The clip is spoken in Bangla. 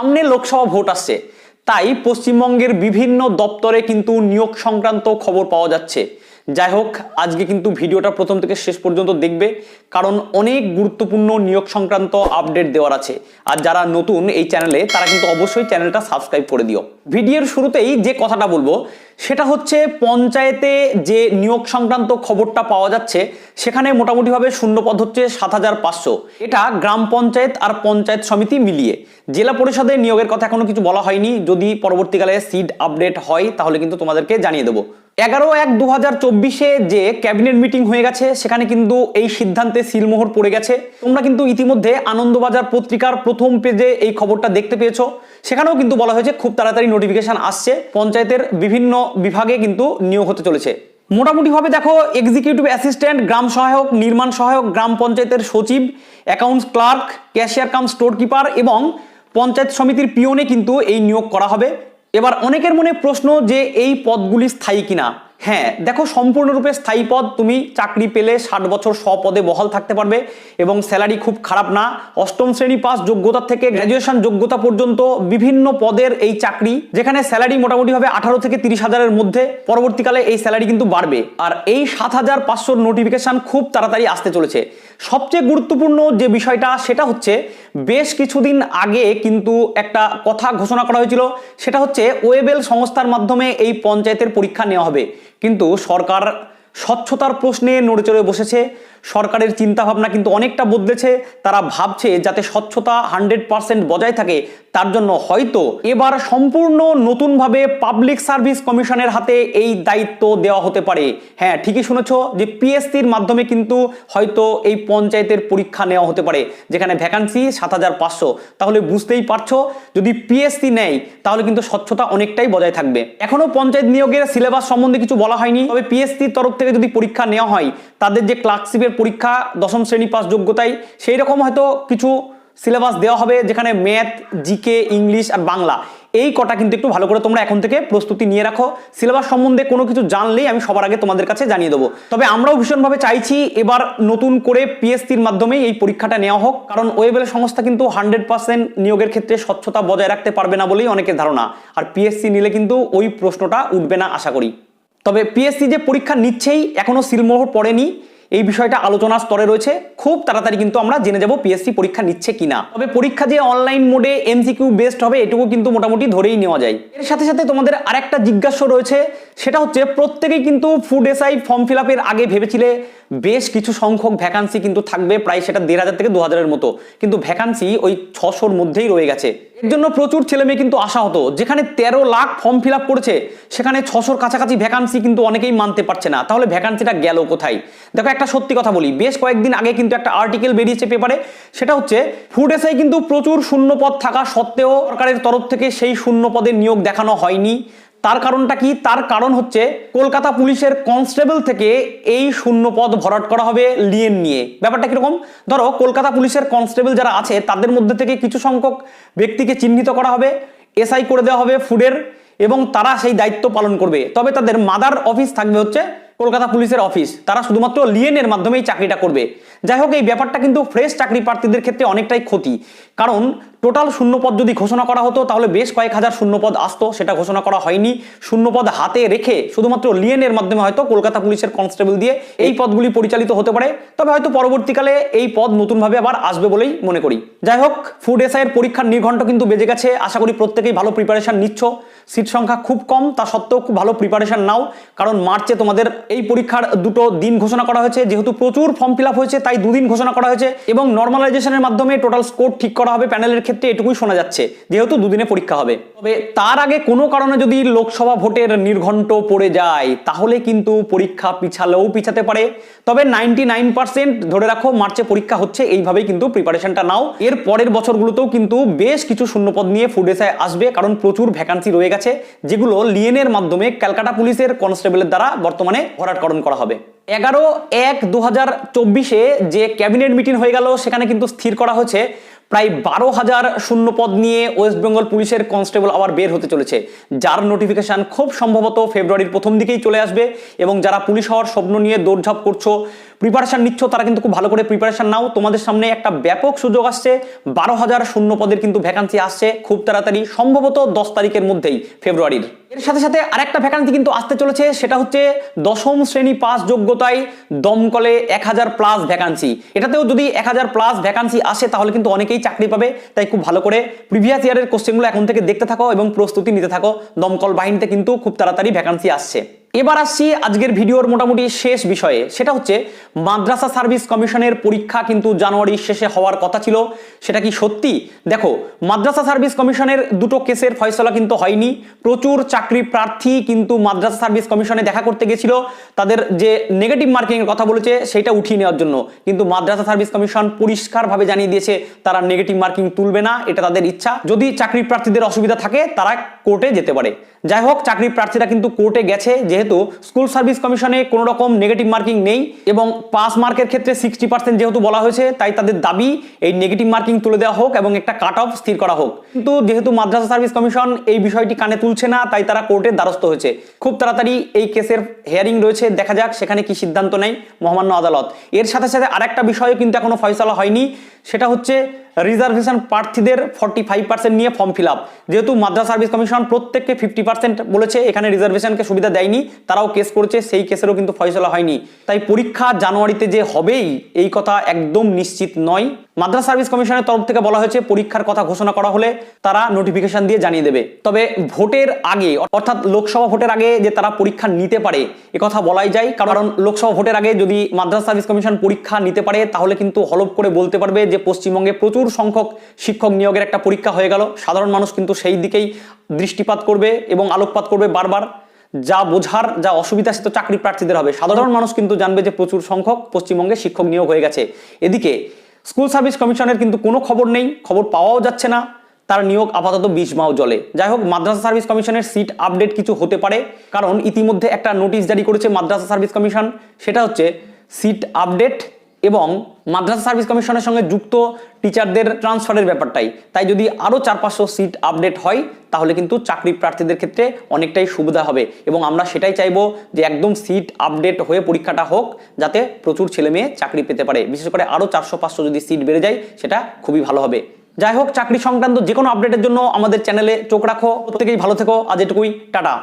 সামনে লোকসভা ভোট আসছে। তাই পশ্চিমবঙ্গের বিভিন্ন দপ্তরে কিন্তু নিয়োগ সংক্রান্ত খবর পাওয়া যাচ্ছে। যাই হোক, আজকে কিন্তু ভিডিওটা প্রথম থেকে শেষ পর্যন্ত দেখবে, কারণ অনেক গুরুত্বপূর্ণ নিয়োগ সংক্রান্ত আপডেট দেওয়ার আছে। আর যারা নতুন এই চ্যানেলে, তারা কিন্তু অবশ্যই চ্যানেলটা সাবস্ক্রাইব করে দিও। ভিডিওর শুরুতেই যে কথাটা বলব, সেটা হচ্ছে পঞ্চায়েতে যে নিয়োগ সংক্রান্ত খবরটা পাওয়া যাচ্ছে, সেখানে মোটামুটিভাবে শূন্যপদ হচ্ছে সাত হাজার পাঁচশো। এটা গ্রাম পঞ্চায়েত আর পঞ্চায়েত সমিতি মিলিয়ে। জেলা পরিষদে নিয়োগের কথা এখনও কিছু বলা হয়নি। যদি পরবর্তীকালে সিট আপডেট হয়, তাহলে কিন্তু তোমাদেরকে জানিয়ে দেবো। এগারো এক দু হাজার চব্বিশে যে ক্যাবিনেট মিটিং হয়ে গেছে, সেখানে কিন্তু এই সিদ্ধান্তে সিলমোহর পড়ে গেছে। তোমরা কিন্তু ইতিমধ্যে আনন্দবাজার পত্রিকার প্রথম পেজে এই খবরটা দেখতে পেয়েছ। সেখানেও কিন্তু বলা হয়েছে, খুব তাড়াতাড়ি নোটিফিকেশন আসছে। পঞ্চায়েতের বিভিন্ন বিভাগে কিন্তু নিয়োগ হতে চলেছে। মোটামুটিভাবে দেখো এক্সিকিউটিভ অ্যাসিস্ট্যান্ট গ্রাম সহায়ক, নির্মাণ সহায়ক, গ্রাম পঞ্চায়েতের সচিব accounts clerk cashier cum store keeper এবং পঞ্চায়েত সমিতির পিওনে কিন্তু এই নিয়োগ করা হবে। এবার অনেকের মনে প্রশ্ন যে এই পদগুলি স্থায়ী কিনা? হ্যাঁ দেখো সম্পূর্ণরূপে স্থায়ী পদ, তুমি চাকরি পেলে ষাট বছর স্বপদে বহাল থাকতে পারবে এবং স্যালারি খুব খারাপ না। অষ্টম শ্রেণি পাস যোগ্যতা থেকে গ্র্যাজুয়েশন যোগ্যতা পর্যন্ত বিভিন্ন পদের এই চাকরি, যেখানে স্যালারি মোটামুটিভাবে আঠারো থেকে তিরিশ হাজারের মধ্যে, পরবর্তীকালে এই স্যালারি কিন্তু বাড়বে। আর এই সাত হাজার পাঁচশোর নোটিফিকেশন খুব তাড়াতাড়ি আসতে চলেছে। সবচেয়ে গুরুত্বপূর্ণ যে বিষয়টা সেটা হচ্ছে বেশ কিছুদিন আগে কিন্তু একটা কথা ঘোষণা করা হয়েছিল, সেটা হচ্ছে ওয়েবেল সংস্থার মাধ্যমে এই পঞ্চায়েতের পরীক্ষা নেওয়া হবে। কিন্তু সরকার স্বচ্ছতার প্রশ্নে নড়ে চড়ে বসেছে সরকারের চিন্তাভাবনা কিন্তু অনেকটা বদলেছে, তারা ভাবছে যাতে স্বচ্ছতা হান্ড্রেড পার্সেন্ট বজায় থাকে, তার জন্য হয়তো এবার সম্পূর্ণ নতুনভাবে পাবলিক সার্ভিস কমিশনের হাতে এই দায়িত্ব দেওয়া হতে পারে। হ্যাঁ ঠিকই শুনেছ যে পিএসসির মাধ্যমে কিন্তু হয়তো এই পঞ্চায়েতের পরীক্ষা নেওয়া হতে পারে, যেখানে ভ্যাকান্সি সাত হাজার পাঁচশো। তাহলে বুঝতেই পারছ, যদি পিএসসি নেয়, তাহলে কিন্তু স্বচ্ছতা অনেকটাই বজায় থাকবে। এখনও পঞ্চায়েত নিয়োগের সিলেবাস সম্বন্ধে কিছু বলা হয়নি, তবে পিএসসির তরফ থেকে যদি পরীক্ষা নেওয়া হয়, তাদের যে ক্লার্কশিপের পরীক্ষা দশম শ্রেণি পাস যোগ্যতায় সেই রকম হয়তো কিছু সিলেবাস দেওয়া হবে যেখানে ম্যাথ জিকে ইংলিশ আর বাংলা। এই কটা কিন্তু একটু ভালো করে তোমরা এখন থেকে প্রস্তুতি নিয়ে রাখো। সিলেবাস সম্বন্ধে কোনো কিছু জানলেই আমি সবার আগে তোমাদের কাছে জানিয়ে দেবো। তবে আমরাও ভীষণভাবে চাইছি এবার নতুন করে পিএসসির মাধ্যমে এই পরীক্ষাটা নেওয়া হোক, কারণ ওয়েবেল সংস্থা কিন্তু হান্ড্রেড পার্সেন্ট নিয়োগের ক্ষেত্রে স্বচ্ছতা বজায় রাখতে পারবে না বলেই অনেকের ধারণা। আর পিএসসি নিলে কিন্তু ওই প্রশ্নটা উঠবে না, আশা করি। তবে পিএসসি যে পরীক্ষা নিচ্ছেই, এখনও সিলমোহর পড়েনি। এই বিষয়টা আলোচনা স্তরে রয়েছে। খুব তাড়াতাড়ি কিন্তু আমরা জেনে যাব পিএসসি পরীক্ষা নিচ্ছে কিনা। তবে পরীক্ষা যে অনলাইন মোডে এমসিকিউ বেস্ট হবে, এটুকু কিন্তু মোটামুটি ধরেই নেওয়া যায়। এর সাথে সাথে তোমাদের আরেকটা জিজ্ঞাসা রয়েছে, সেটা হচ্ছে প্রত্যেকেই কিন্তু ফুড এসআই ফর্ম ফিল আপের আগে ভেবেছিলে বেশ কিছু সংখ্যক ভ্যাকান্সি কিন্তু থাকবে, প্রায় সেটা দেড় হাজার থেকে দু হাজারের মতো। কিন্তু ভ্যাকান্সি ওই ছশোর মধ্যেই রয়ে গেছে। এর জন্য প্রচুর ছেলে মেয়ে কিন্তু আশা হতো। যেখানে তেরো লাখ ফর্ম ফিল করেছে, সেখানে ছশোর কাছাকাছি ভ্যাকান্সি কিন্তু অনেকেই মানতে পারছে না। তাহলে ভ্যাকান্সিটা গেল কোথায়? দেখো একটা সত্যি কথা বলি, বেশ কয়েকদিন আগে কিন্তু একটা আর্টিকেল বেরিয়েছে পেপারে সেটা হচ্ছে ফুড এসআই কিন্তু প্রচুর শূন্য পদ থাকা সত্ত্বেও সরকারের তরফ থেকে সেই শূন্য পদের নিয়োগ দেখানো হয়নি। তার কারণটা কি? তার কারণ হচ্ছে কলকাতা পুলিশের কনস্টেবল থেকে এই শূন্য পদ ভরাট করা হবে লিয়েন নিয়ে। ব্যাপারটা কীরকম? ধরো, কলকাতা পুলিশের কনস্টেবল যারা আছে, তাদের মধ্যে থেকে কিছু সংখ্যক ব্যক্তিকে চিহ্নিত করা হবে, এসআই করে দেওয়া হবে ফুডের, এবং তারা সেই দায়িত্ব পালন করবে। তবে তাদের মাদার অফিস থাকবে হচ্ছে কলকাতা পুলিশের অফিস। তারা শুধুমাত্র লিয়েনের মাধ্যমেই চাকরিটা করবে। যাই হোক, এই ব্যাপারটা কিন্তু ফ্রেশ চাকরি প্রার্থীদের ক্ষেত্রে অনেকটাই ক্ষতি। কারণ টোটাল শূন্যপদ যদি ঘোষণা করা হতো, তাহলে বেশ কয়েক হাজার শূন্যপদ আসতো, সেটা ঘোষণা করা হয়নি। শূন্যপদ হাতে রেখে শুধুমাত্র লিয়েনের মাধ্যমে হয়তো কলকাতা পুলিশের কনস্টেবল দিয়ে এই পদগুলি পরিচালিত হতে পারে। তবে হয়তো পরবর্তীকালে এই পদ নতুনভাবে আবার আসবে বলেই মনে করি। যাই হোক, ফুড এসআই এর পরীক্ষার নির্ঘণ্ট কিন্তু বেজে গেছে। আশা করি প্রত্যেকেই ভালো প্রিপারেশান নিচ্ছ। সিট সংখ্যা খুব কম, তা সত্ত্বেও খুব ভালো প্রিপারেশান নাও। কারণ মার্চে তোমাদের এই পরীক্ষার দুটো দিন ঘোষণা করা হয়েছে। যেহেতু প্রচুর ফর্ম ফিল হয়েছে, তাই দুদিন ঘোষণা করা হয়েছে। এবং নর্মালাইজেশনের মাধ্যমে টোটাল স্কোর ঠিক করা হবে প্যানেলের ক্ষেত্রে এটুকুই শোনা যাচ্ছে, যেহেতু দুদিনে পরীক্ষা হবে। তবে তার আগে কোনো কারণে যদি লোকসভা ভোটের নির্ঘণ্ট পড়ে যায়, তাহলে কিন্তু পরীক্ষা পিছালেও পিছাতে পারে। তবে নাইনটি ধরে রাখো, মার্চে পরীক্ষা হচ্ছে, এইভাবেই কিন্তু প্রিপারেশনটা নাও। এর পরের বছরগুলোতেও কিন্তু বেশ কিছু শূন্যপদ নিয়ে ফুড আসবে, কারণ প্রচুর ভ্যাকান্সি রয়ে গেছে, যেগুলো লিয়েনের মাধ্যমে ক্যালকাটা পুলিশের কনস্টেবলের দ্বারা বর্তমানে ভরাটকরণ করা হবে। এগারো এক দু হাজার চব্বিশে যে ক্যাবিনেট মিটিং হয়ে গেল, সেখানে কিন্তু স্থির করা হয়েছে। প্রায় বারো হাজার শূন্যপদ নিয়ে ওয়েস্ট বেঙ্গল পুলিশের কনস্টেবল আবার বের হতে চলেছে, যার নোটিফিকেশান খুব সম্ভবত ফেব্রুয়ারির প্রথম দিকেই চলে আসবে এবং যারা পুলিশ হওয়ার স্বপ্ন নিয়ে দৌড়ঝাঁপ করছ প্রিপারেশন নিচ্ছ, তারা কিন্তু খুব ভালো করে প্রিপারেশান নাও। তোমাদের সামনে একটা ব্যাপক সুযোগ আসছে। বারো হাজার শূন্য পদের কিন্তু ভ্যাকান্সি আসছে খুব তাড়াতাড়ি, সম্ভবত দশ তারিখের মধ্যেই, ফেব্রুয়ারির। এর সাথে সাথে আরেকটা ভ্যাকান্সি কিন্তু আসতে চলেছে, সেটা হচ্ছে দশম শ্রেণি পাস যোগ্যতায় দমকলে এক হাজার প্লাস ভ্যাকান্সি এটাতেও যদি এক হাজার প্লাস ভ্যাকান্সি আসে, তাহলে কিন্তু অনেকেই চাকরি পাবে। তাই খুব ভালো করে প্রিভিয়াস ইয়ারের কোশ্চেনগুলো এখন থেকে দেখতে থাকো এবং প্রস্তুতি নিতে থাকো। দমকল বাহিনীতে কিন্তু খুব তাড়াতাড়ি ভ্যাকান্সি আসছে। এবার আসছি আজকের ভিডিওর মোটামুটি শেষ বিষয়ে। সেটা হচ্ছে, মাদ্রাসা সার্ভিস কমিশনের পরীক্ষা কিন্তু জানুয়ারির শেষে হওয়ার কথা ছিল। সেটা কি সত্যি? দেখো, মাদ্রাসা সার্ভিস কমিশনের দুটো কেসের ফয়সলা কিন্তু হয়নি। প্রচুর চাকরি প্রার্থী কিন্তু মাদ্রাসা সার্ভিস কমিশনে দেখা করতে গেছিল। তাদের যে নেগেটিভ মার্কিং এর কথা বলেছে, সেটা উঠিয়ে নেওয়ার জন্য। কিন্তু মাদ্রাসা সার্ভিস কমিশন পরিষ্কারভাবে জানিয়ে দিয়েছে, তারা নেগেটিভ মার্কিং তুলবে না, এটা তাদের ইচ্ছা। যদি চাকরি প্রার্থীদের অসুবিধা থাকে, তারা কোর্টে যেতে পারে। যাই হোক চাকরি প্রার্থীরা কিন্তু কোর্টে গেছে, যেহেতু স্কুল সার্ভিস কমিশনে কোনো রকম নেগেটিভ মার্কিং নেই এবং পাস মার্কের ক্ষেত্রে সিক্সটি পার্সেন্ট যেহেতু বলা হয়েছে, তাই তাদের দাবি এই নেগেটিভ মার্কিং তুলে দেওয়া হোক এবং একটা কাট অফ স্থির করা হোক। কিন্তু যেহেতু মাদ্রাসা সার্ভিস কমিশন এই বিষয়টি কানে তুলছে না, তাই তারা কোর্টের দ্বারস্থ হয়েছে। খুব তাড়াতাড়ি এই কেসের হেয়ারিং রয়েছে, দেখা যাক সেখানে কি সিদ্ধান্ত নেয় মহামান্য আদালত। এর সাথে সাথে আরেকটা বিষয়ে কিন্তু এখনও ফয়সলা হয়নি সেটা হচ্ছে রিজার্ভেশন প্রার্থীদের ফর্টি ফাইভ পার্সেন্ট নিয়ে ফর্ম ফিল আপ যেহেতু মাদ্রাস সার্ভিস কমিশন প্রত্যেককে ফিফটি পার্সেন্ট বলেছে, এখানে রিজার্ভেশনকে সুবিধা দেয়নি, তারাও কেস করেছে, সেই কেসেরও কিন্তু ফয়সলা হয়নি। তাই পরীক্ষা জানুয়ারিতে যে হবেই, এই কথা একদম নিশ্চিত নয়। মাদ্রাসা সার্ভিস কমিশনের তরফ থেকে বলা হয়েছে, পরীক্ষার কথা ঘোষণা করা হলে তারা নোটিফিকেশন দিয়ে জানিয়ে দেবে। তবে ভোটের আগে, অর্থাৎ লোকসভা ভোটের আগে যে তারা পরীক্ষা নিতে পারে কথা বলাই যায়। কারণ লোকসভা ভোটের আগে যদি মাদ্রাস সার্ভিস কমিশন পরীক্ষা নিতে পারে, তাহলে কিন্তু হলপ করে বলতে পারবে যে পশ্চিমবঙ্গে প্রচুর সংখ্যক শিক্ষক নিয়োগের একটা পরীক্ষা হয়ে গেল। সাধারণ মানুষ কিন্তু সেই দিকেই দৃষ্টিপাত করবে এবং আলোকপাত করবে বারবার। যা বোঝার, যা অসুবিধা, সে তো চাকরি প্রার্থীদের হবে। সাধারণ মানুষ কিন্তু জানবে যে প্রচুর সংখ্যক পশ্চিমবঙ্গে শিক্ষক নিয়োগ হয়ে গেছে। এদিকে স্কুল সার্ভিস কমিশনের কিন্তু কোনো খবর নেই, খবর পাওয়াও যাচ্ছে না। তার নিয়োগ আপাতত বিশ মাও জলে যাই হোক, মাদ্রাসা সার্ভিস কমিশনের সিট আপডেট কিছু হতে পারে, কারণ ইতিমধ্যে একটা নোটিশ জারি করেছে মাদ্রাসা সার্ভিস কমিশন। সেটা হচ্ছে, সিট আপডেট এবং মাদ্রাসা সার্ভিস কমিশনের সঙ্গে যুক্ত টিচারদের ট্রান্সফারের ব্যাপারটাই। তাই যদি আরও চার পাঁচশো সিট আপডেট হয়, তাহলে কিন্তু চাকরি প্রার্থীদের ক্ষেত্রে অনেকটাই সুবিধা হবে। এবং আমরা সেটাই চাইব যে একদম সিট আপডেট হয়ে পরীক্ষাটা হোক, যাতে প্রচুর ছেলে মেয়ে চাকরি পেতে পারে। বিশেষ করে আরও চারশো পাঁচশো যদি সিট বেড়ে যায়, সেটা খুবই ভালো হবে। যাই হোক, চাকরি সংক্রান্ত যে কোনো আপডেটের জন্য আমাদের চ্যানেলে চোখ রাখো। প্রত্যেকেই ভালো থেকো। আজ এটুকুই। টাটা।